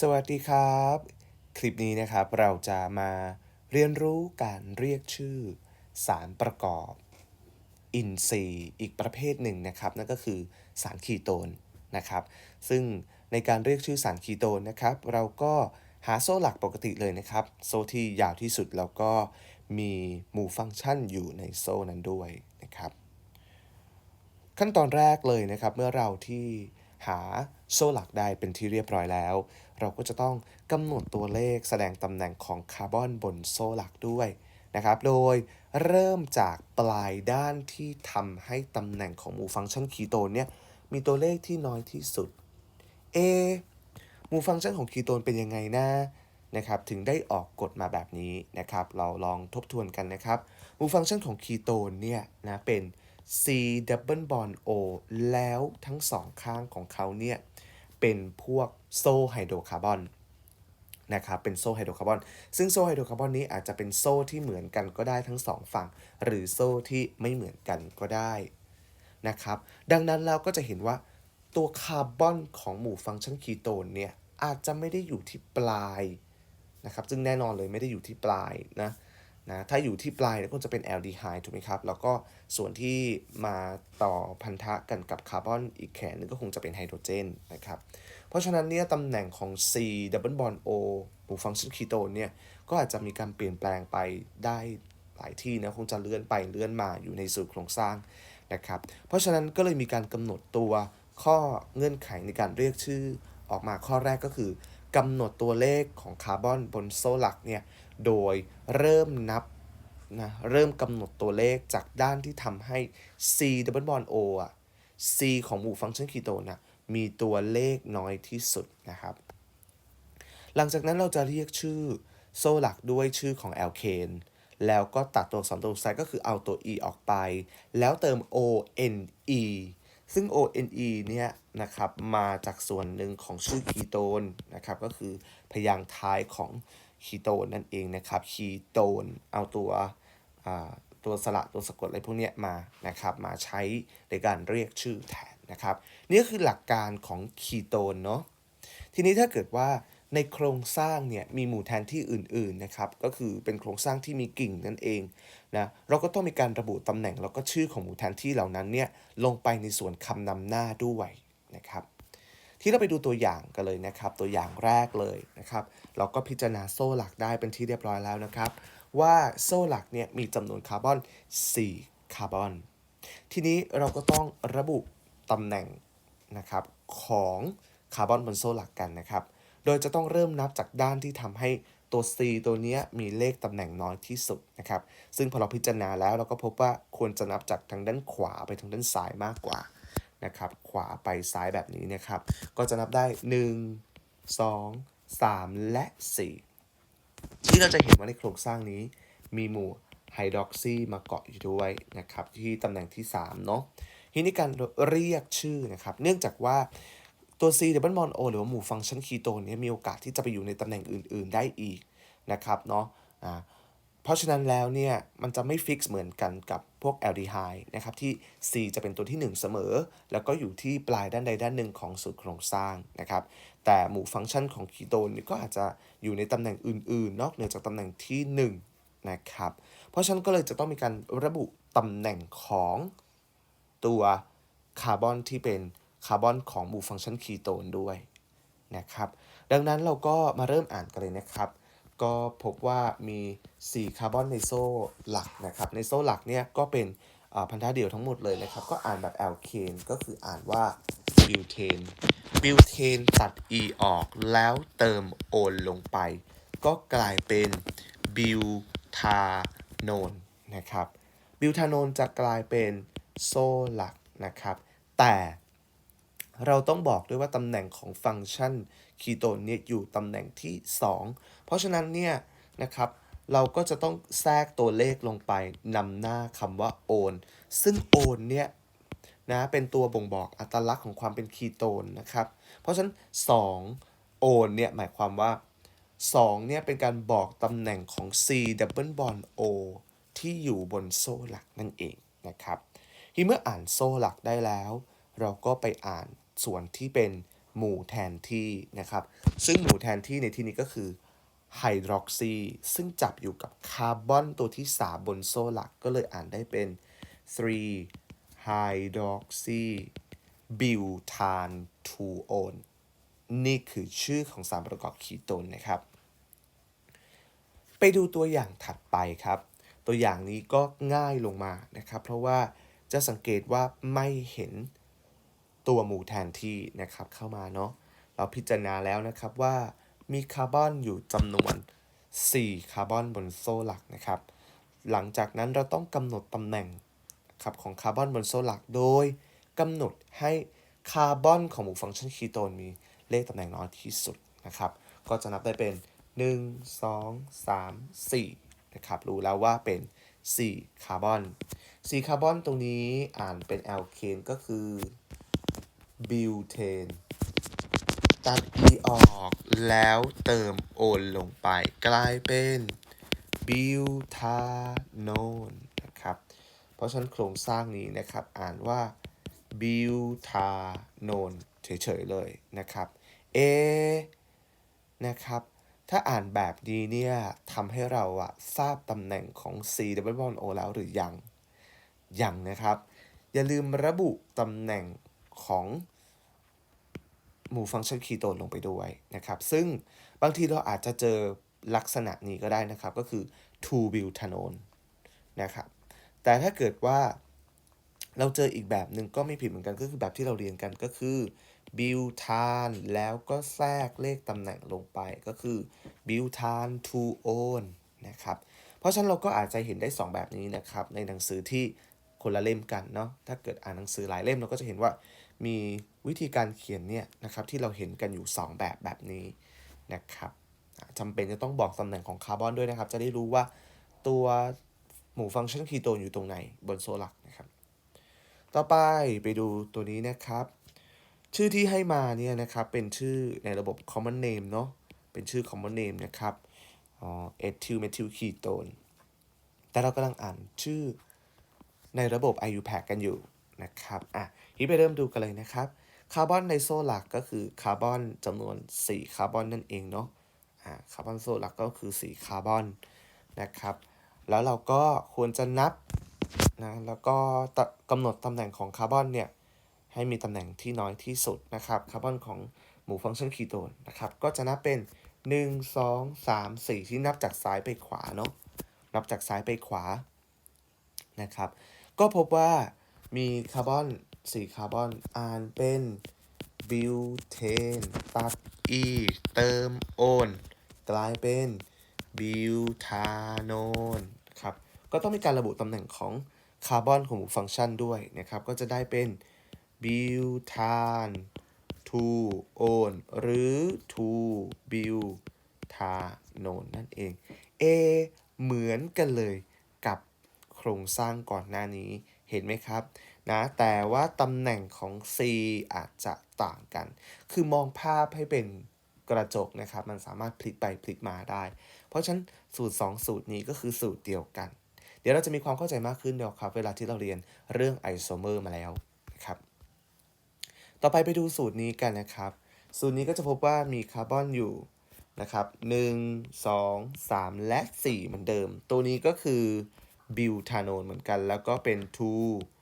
สวัสดีครับ คลิปนี้นะครับเราจะมาเรียนรู้การเรียกชื่อสารประกอบ อินทรีย์อีกประเภทหนึ่งนะครับ นั่นก็คือสารคีโตนนะครับ ซึ่งในการเรียกชื่อสารคีโตนนะครับ เราก็หาโซ่หลักปกติเลยนะครับ โซ่ที่ยาวที่สุดแล้วก็มีหมู่ฟังก์ชันอยู่ในโซ่นั้นด้วยนะครับ ขั้นตอนแรกเลยนะครับเมื่อเราที่หา โซ่หลักได้เป็นที่เรียบร้อยแล้ว เราก็จะต้องกำหนดตัวเลขแสดงตำแหน่งของคาร์บอนบนโซ่หลักด้วยนะครับ โดยเริ่มจากปลายด้านที่ทำให้ตำแหน่งของหมู่ฟังก์ชันคีโตนเนี่ยมีตัวเลขที่น้อยที่สุดเอะหมู่ฟังก์ชันของคีโตนเป็นยังไงนะนะครับ ถึงได้ออกกฎมาแบบนี้นะครับ เราลองทบทวนกันนะครับ หมู่ฟังก์ชันของคีโตนเนี่ยนะเป็น C double bond O แล้วทั้งสองข้างของเขาเนี่ย เป็นพวกโซ่ไฮโดรคาร์บอนนะครับเป็นโซ่ไฮโดรคาร์บอน ซึ่งโซ่ไฮโดรคาร์บอนนี้อาจจะเป็นโซ่ที่เหมือนกันก็ได้ทั้งสองฝั่ง หรือโซ่ที่ไม่เหมือนกันก็ได้นะครับ ดังนั้นเราก็จะเห็นว่าตัวคาร์บอนของหมู่ฟังก์ชันคีโตนเนี่ยอาจจะไม่ได้อยู่ที่ปลายนะครับ ซึ่งแน่นอนเลยไม่ได้อยู่ที่ปลายนะ นะถ้าอยู่ที่ปลายก็จะเป็นแอลดีไฮถูกไหมครับ แล้วก็ส่วนที่มาต่อพันธะกันกับคาร์บอนอีกแขนหนึงก็คงจะเป็นไฮโดรเจนนะครับ เพราะฉะนั้นเนี่ยตำแหน่งของ C double bond O หมู่ฟังก์ชันคีโตนเนี่ย ก็อาจจะมีการเปลี่ยนแปลงไปได้หลายที่นะ คงจะเลื่อนไปเลื่อนมาอยู่ในสูตรโครงสร้างนะครับ เพราะฉะนั้นก็เลยมีการกำหนดตัวข้อเงื่อนไขในการเรียกชื่อออกมาข้อแรกก็คือ กำหนดตัวเลขของคาร์บอนบนโซ่หลักเนี่ย โดยเริ่มนับนะเริ่มกำหนดตัวเลขจากด้านที่ทำให้ C double bond O อะ C ของหมู่ฟังก์ชันคีโตนะมีตัวเลขน้อยที่สุดนะครับ หลังจากนั้นเราจะเรียกชื่อโซ่หลักด้วยชื่อของแอลเคนแล้วก็ตัดตัวสอักษรตัวสุดท้ายก็คือเอาตัว e ออกไป แล้วเติม o n e ซึ่ง o n e เนี่ยนะครับมาจากส่วนหนึ่งของชื่อคีโตนนะครับก็คือพยางค์ท้ายของคีโตนนั่นเองนะครับคีโตนเอาตัวอ่าตัวสระตัวสะกดอะไรพวกนี้มานะครับมาใช้ในการเรียกชื่อแทนนะครับนี่ก็คือหลักการของคีโตนเนาะทีนี้ถ้าเกิดว่า ในโครงสร้างเนี่ยมีหมู่แทนที่อื่นๆนะครับก็คือเป็นโครงสร้างที่มีกิ่งนั่นเองนะเราก็ต้องมีการระบุตำแหน่งแล้วก็ชื่อของหมู่แทนที่เหล่านั้นเนี่ยลงไปในส่วนคำนำหน้าด้วยนะครับที่เราไปดูตัวอย่างกันเลยนะครับ ตัวอย่างแรกเลยนะครับ เราก็พิจารณาโซ่หลักได้เป็นที่เรียบร้อยแล้วนะครับ ว่าโซ่หลักเนี่ยมีจำนวนคาร์บอน 4 คาร์บอน ทีนี้เราก็ต้องระบุตำแหน่งนะครับของคาร์บอนบนโซ่หลักกันนะครับ โดยจะต้องเริ่มนับจากด้านที่ทำให้ตัว C ตัวนี้มีเลขตำแหน่งน้อยที่สุดนะครับ ซึ่งพอเราพิจารณาแล้วเราก็พบว่าควรจะนับจากทางด้านขวาไปทางด้านซ้ายมากกว่านะครับ ขวาไปซ้ายแบบนี้นะครับ ก็จะนับได้ 1 2 3 และ 4 ที่เราจะเห็นว่าในโครงสร้างนี้ มีหมู่ไฮดรอกซีมาเกาะอยู่ด้วยนะครับ ที่ตำแหน่งที่ 3 เนาะทีนี้การเรียกชื่อนะครับ เนื่องจากว่า ตัว C double bond O หรือว่าหมู่ฟังก์ชันคีโตนเนี่ยมีโอกาสที่จะไปอยู่ในตำแหน่งอื่น ๆ ได้อีกนะครับเนาะอ่าเพราะฉะนั้นแล้วเนี่ยมันจะไม่ฟิกซ์เหมือนกันกับพวกแอลดีไฮด์นะครับที่ C จะเป็นตัวที่ 1 เสมอ แล้วก็อยู่ที่ปลายด้านใดด้านหนึ่งของสูตรโครงสร้างนะครับแต่หมู่ฟังก์ชันของคีโตนก็อาจจะอยู่ในตำแหน่งอื่น ๆ นอกเหนือจากตำแหน่งที่ 1 นะครับ เพราะฉะนั้นก็เลยจะต้องมีการระบุตำแหน่งของตัวคาร์บอนที่เป็น คาร์บอนของหมู่ฟังก์ชันคีโตนด้วยนะครับ ดังนั้นเราก็มาเริ่มอ่านกันเลยนะครับ ก็พบว่ามี 4 คาร์บอนในโซ่หลักนะครับ ในโซ่หลักเนี่ยก็เป็นพันธะเดี่ยวทั้งหมดเลยนะครับ ก็อ่านแบบแอลเคนก็คืออ่านว่าบิวเทนบิวเทนตัด e ออกแล้วเติมโอนลงไป ก็กลายเป็นบิวทาโนนนะครับบิวทาโนนจะกลายเป็นโซ่หลักนะครับ แต่ เราต้องบอกด้วยว่าตำแหน่งของฟังก์ชันคีโตนเนี่ยอยู่ตำแหน่งที่ 2 เพราะฉะนั้นเนี่ยนะครับเราก็จะต้องแทรกตัวเลขลงไปนำหน้าคำว่าโอนซึ่งโอนเนี่ยนะเป็นตัวบ่งบอกอัตลักษณ์ของความเป็นคีโตนนะครับ เพราะฉะนั้น 2 โอนเนี่ยหมายความว่า 2 เนี่ยเป็นการบอกตำแหน่งของ C double bond O ที่อยู่บนโซ่หลักนั่นเองนะครับ ที่เมื่ออ่านโซ่หลักได้แล้ว เราก็ไปอ่าน ส่วนที่เป็นหมู่แทนที่นะครับ ซึ่งหมู่แทนที่ในที่นี้ก็คือไฮดรอกซีซึ่งจับอยู่กับคาร์บอนตัวที่ 3 บนโซ่หลักก็เลยอ่านได้เป็น 3 hydroxy butane 2 one นี่คือชื่อของสารประกอบคีโตนนะครับ ไปดูตัวอย่างถัดไปครับ ตัวอย่างนี้ก็ง่ายลงมานะครับ เพราะว่าจะสังเกตว่าไม่เห็น ตัวหมู่แทนที่นะครับเข้ามาเนาะเราพิจารณาแล้วนะครับว่ามีคาร์บอนอยู่จำนวน 4 คาร์บอนบนโซ่หลักนะครับ หลังจากนั้นเราต้องกำหนดตำแหน่งครับของคาร์บอนบนโซ่หลักโดยกำหนดให้คาร์บอนของหมู่ฟังก์ชันคีโตนมีเลขตำแหน่งน้อยที่สุดนะครับ ก็จะนับได้เป็น 1 2 3 4นะครับรู้แล้วว่าเป็น 4 คาร์บอน 4 คาร์บอนตรงนี้อ่านเป็นแอลเคนก็คือ บิวเทน ตัด e ออกแล้วเติมโอนลงไป กลายเป็นบิวทานนนะครับ เพราะฉะนั้นโครงสร้างนี้นะครับ อ่านว่าบิวทานนเฉยๆเลยนะครับ เอ นะครับ ถ้าอ่านแบบนี้เนี่ยทำให้เราอะทราบตำแหน่งของ C double bond O แล้วหรือยัง ยังนะครับ อย่าลืมระบุตำแหน่ง ของหมู่ฟังก์ชันคีโตนลงไปด้วยนะครับ ซึ่งบางทีเราอาจจะเจอลักษณะนี้ก็ได้นะครับ ก็คือ2 b u t a n o n นะครับ แต่ถ้าเกิดว่าเราเจออีกแบบหนึ่งก็ไม่ผิดเหมือนกันก็คือแบบที่เราเรียนกันก็คือบิวทานแล้วก็แทรกเลขตำแหน่งลงไปก็คือบิวทานทูโอนนะครับ เพราะฉะนั้นเราก็อาจจะเห็นได้ 2 แบบนี้นะครับ ในหนังสือที่คนละเล่มกันเนาะถ้าเกิดอ่านหนังสือหลายเล่มเราก็จะเห็นว่า มีวิธีการเขียนเนี่ยนะครับที่เราเห็นกันอยู่ 2 แบบแบบนี้นะครับจำเป็นจะต้องบอกตำแหน่งของคาร์บอนด้วยนะครับ จะได้รู้ว่าตัวหมู่ฟังก์ชันคีโตนอยู่ตรงไหนบนโซลักนะครับ ต่อไปไปดูตัวนี้นะครับ ชื่อที่ให้มาเนี่ยนะครับเป็นชื่อในระบบ common name เนาะเป็นชื่อ common name นะครับอ๋อ ethyl methyl ketone แต่เรากำลังอ่านชื่อในระบบ IUPAC กันอยู่นะครับอะ นี้ไปเริ่มดูกันเลยนะครับ คาร์บอนในโซ่หลักก็คือคาร์บอนจำนวน 4 คาร์บอนนั่นเองเนาะอ่าคาร์บอนโซ่หลักก็คือ 4 คาร์บอนนะครับ แล้วเราก็ควรจะนับนะแล้วก็กำหนดตำแหน่งของคาร์บอนเนี่ยให้มีตำแหน่งที่น้อยที่สุดนะครับคาร์บอนของหมู่ฟังก์ชันคีโตนนะครับก็จะนับเป็น 1 2 3 4 ที่นับจากซ้ายไปขวาเนาะนับจากซ้ายไปขวานะครับก็พบว่ามีคาร์บอน 4คาร์บอน อ่านเป็นบิวเทนตัด e เติมโอนกลายเป็นบิวทานนครับ ก็ต้องมีการระบุตำแหน่งของคาร์บอนของฟังก์ชันด้วยนะครับ ก็จะได้เป็นบิวทานทูโอนหรือทูบิวทานนนั่นเอง A เหมือนกันเลยกับโครงสร้างก่อนหน้านี้เห็นไหมครับ นะแต่ว่าตำแหน่งของ C อาจจะต่างกัน คือมองภาพให้เป็นกระจกนะครับ มันสามารถพลิกไปพลิกมาได้ เพราะฉะนั้นสูตร 2 สูตรนี้ก็คือสูตรเดียวกัน เดี๋ยวเราจะมีความเข้าใจมากขึ้นเดี๋ยวครับ เวลาที่เราเรียนเรื่องไอโซเมอร์มาแล้วนะครับ ต่อไปไปดูสูตรนี้กันนะครับ สูตรนี้ก็จะพบว่ามีคาร์บอนอยู่นะครับ1 2 3 และ 4 เหมือนเดิม ตัวนี้ก็คือบิวทานอนเหมือนกัน แล้วก็เป็น 2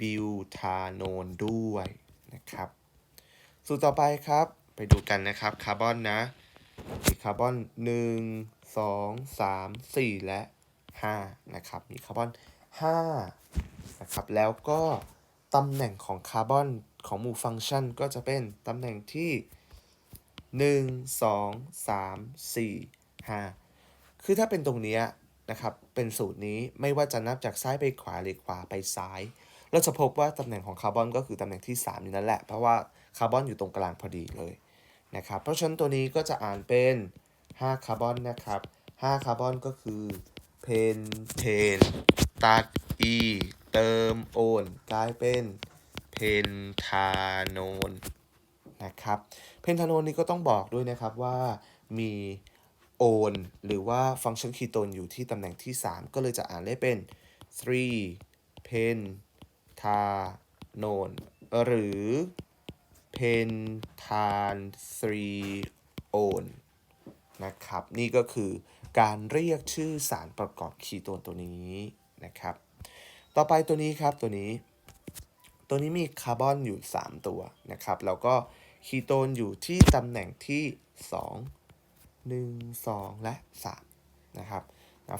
บิวทานนด้วยนะครับ สูตรต่อไปครับ ไปดูกันนะครับคาร์บอนนะมีคาร์บอน1 2 3 4และ5นะครับ มีคาร์บอน5นะครับ แล้วก็ตำแหน่งของคาร์บอนของหมู่ฟังก์ชันก็จะเป็นตำแหน่งที่1 2 3 4 5คือถ้าเป็นตรงนี้นะครับ เป็นสูตรนี้ไม่ว่าจะนับจากซ้ายไปขวาหรือขวาไปซ้าย เราจะพบว่าตำแหน่งของคาร์บอนก็คือตำแหน่งที่ 3 อยู่นั่นแหละ เพราะว่าคาร์บอนอยู่ตรงกลางพอดีเลยนะครับ เพราะฉะนั้นตัวนี้ก็จะอ่านเป็น5คาร์บอนนะครับ5คาร์บอนก็คือเพนเทนตัด e เติมโอนกลายเป็นเพนทานนนะครับ เพนทานนนี้ก็ต้องบอกด้วยนะครับว่ามีโอนหรือว่าฟังก์ชันคีโตนอยู่ที่ตำแหน่งที่ 3 ก็เลยจะอ่านได้เป็น3เพน ทาโนน หรือ pentanthreone นะครับ นี่ก็คือการเรียกชื่อสารประกอบคีโตนตัวนี้นะครับ ต่อไปตัวนี้ครับตัวนี้ ตัวนี้มีคาร์บอนอยู่ 3 ตัวนะครับ แล้วก็คีโตนอยู่ที่ตำแหน่งที่ 2 1 2 และ 3 นะครับ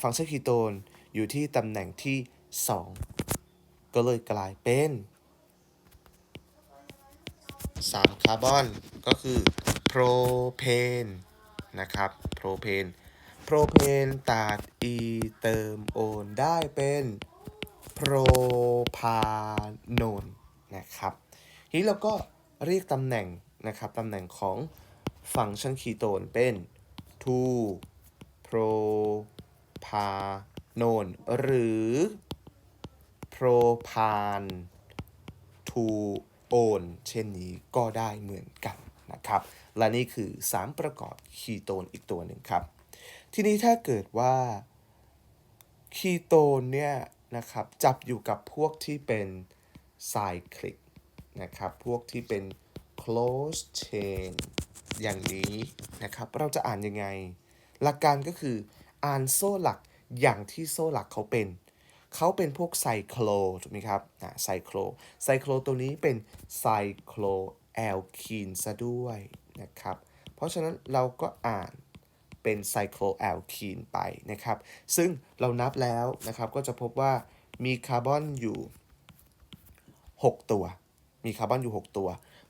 ฟังก์ชันคีโตนอยู่ที่ตำแหน่งที่ 2 ก็เลยกลายเป็น3คาร์บอนก็คือโพรเพนนะครับโพรเพนโพรเพนตัดอีเติมโอนได้เป็นโพรพาโนนนะครับทีนี้เราก็เรียกตำแหน่งนะครับตำแหน่งของฟังก์ชันคีโตนเป็น 2 pro p a n o n หรือ propan to on เช่นนี้ก็ได้เหมือนกันนะครับ และนี่คือสารประกอบคีโตนอีกตัวหนึ่งครับ ทีนี้ถ้าเกิดว่าคีโตนเนี่ยนะครับจับอยู่กับพวกที่เป็นไซคลิกนะครับ พวกที่เป็น close chain อย่างนี้นะครับ เราจะอ่านยังไง หลักการก็คืออ่านโซ่หลักอย่างที่โซ่หลักเขาเป็น เขาเป็นพวกไซโคลถูกไหมครับอ่าไซโคลไซโคลตัวนี้เป็นไซโคลแอลคีนซะด้วยนะครับ เพราะฉะนั้นเราก็อ่านเป็นไซโคลแอลคีนไปนะครับ ซึ่งเรานับแล้วนะครับก็จะพบว่ามีคาร์บอนอยู่ 6 ตัว มีคาร์บอนอยู่ 6 ตัว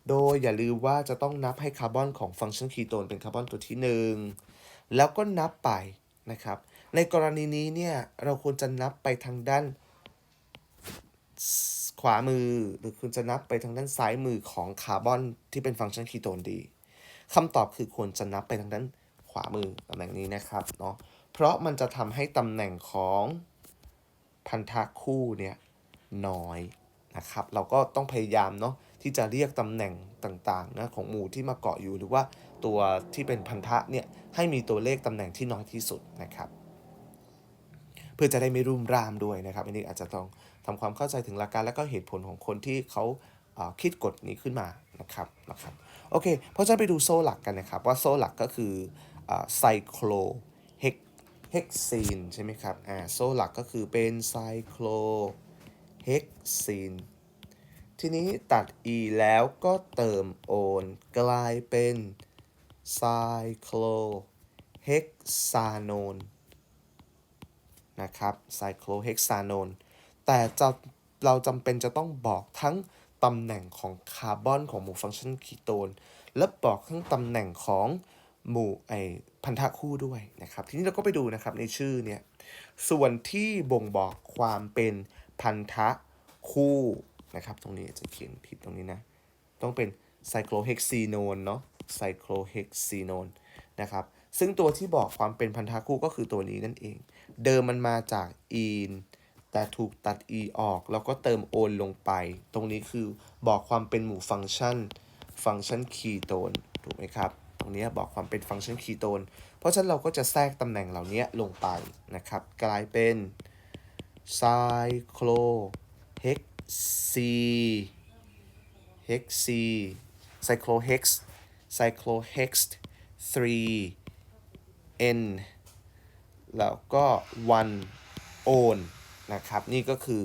โดยอย่าลืมว่าจะต้องนับให้คาร์บอนของฟังก์ชันคีโตนเป็นคาร์บอนตัวที่ 1 แล้วก็นับไปนะครับ ในกรณีนี้เนี่ยเราควรจะนับไปทางด้าน ขวามือหรือคุณจะนับไปทางด้านซ้ายมือของคาร์บอนที่เป็นฟังก์ชันคีโตนดีคำตอบคือควรจะนับไปทางด้านขวามือตำแหน่งนี้นะครับเนาะเพราะมันจะทำให้ตำแหน่งของพันธะคู่เนี่ยน้อยนะครับ เราก็ต้องพยายามเนาะที่จะเรียกตำแหน่งต่างๆนะของหมู่ที่มาเกาะอยู่หรือว่าตัวที่เป็นพันธะเนี่ยให้มีตัวเลขตำแหน่งที่น้อยที่สุดนะครับ พื่อจะได้ไม่รุ่มร่ามด้วยนะครับอันนี้อาจจะต้องทำความเข้าใจถึงหลักการและก็เหตุผลของคนที่เขาคิดกฎนี้ขึ้นมานะครับนะครับโอเคเพราะฉะนั้นไปดูโซ่หลักกันนะครับว่าโซ่หลักก็คือไซโคลเฮกเฮกซีนใช่ไหมครับอ่าโซ่หลักก็คือเป็นไซโคลเฮกซีนทีนี้ตัด e แล้วก็เติมโอนกลายเป็นไซโคลเฮกซานน นะครับไซโคลเฮกซานนแต่จะเราจำเป็นจะต้องบอกทั้งตำแหน่งของคาร์บอนของหมู่ฟังก์ชันคีโตน และบอกทั้งตำแหน่งของหมู่ไอพันธะคู่ด้วยนะครับ ทีนี้เราก็ไปดูนะครับในชื่อเนี่ยส่วนที่บ่งบอกความเป็นพันธะคู่นะครับ ตรงนี้จะเขียนผิดตรงนี้นะ ต้องเป็นไซโคลเฮกซีโนนเนาะไซโคลเฮกซีโนนนะครับ ซึ่งตัวที่บอกความเป็นพันธะคู่ก็คือตัวนี้นั่นเอง เดิมมันมาจากอีนแต่ถูกตัด e ออก แล้วก็เติมโอนลงไป ตรงนี้คือบอกความเป็นหมู่ฟังก์ชัน ฟังก์ชันคีโตนถูกไหมครับ ตรงนี้บอกความเป็นฟังก์ชันคีโตน เพราะฉะนั้นเราก็จะแทรกตำแหน่งเหล่านี้ลงไปนะครับ กลายเป็นไซโคลเฮกซีเฮกซีไซโคลเฮกซ์ไซโคลเฮกซ์3 n แล้วก็1 on นะครับ นี่ก็คือ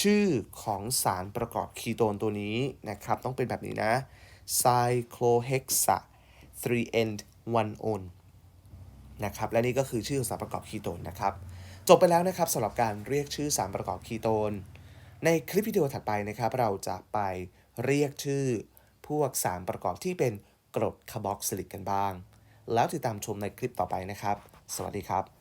ชื่อของสารประกอบคีโตนตัวนี้นะครับ ต้องเป็นแบบนี้นะ cyclohexa 3 end 1 on นะครับ และนี่ก็คือชื่อสารประกอบคีโตนนะครับ จบไปแล้วนะครับสำหรับการเรียกชื่อสารประกอบคีโตน ในคลิปวิดีโอถัดไปนะครับ เราจะไปเรียกชื่อพวกสารประกอบที่เป็นกรดคาร์บอกซิลิกกันบ้าง แล้วติดตามชมในคลิปต่อไปนะครับ สวัสดีครับ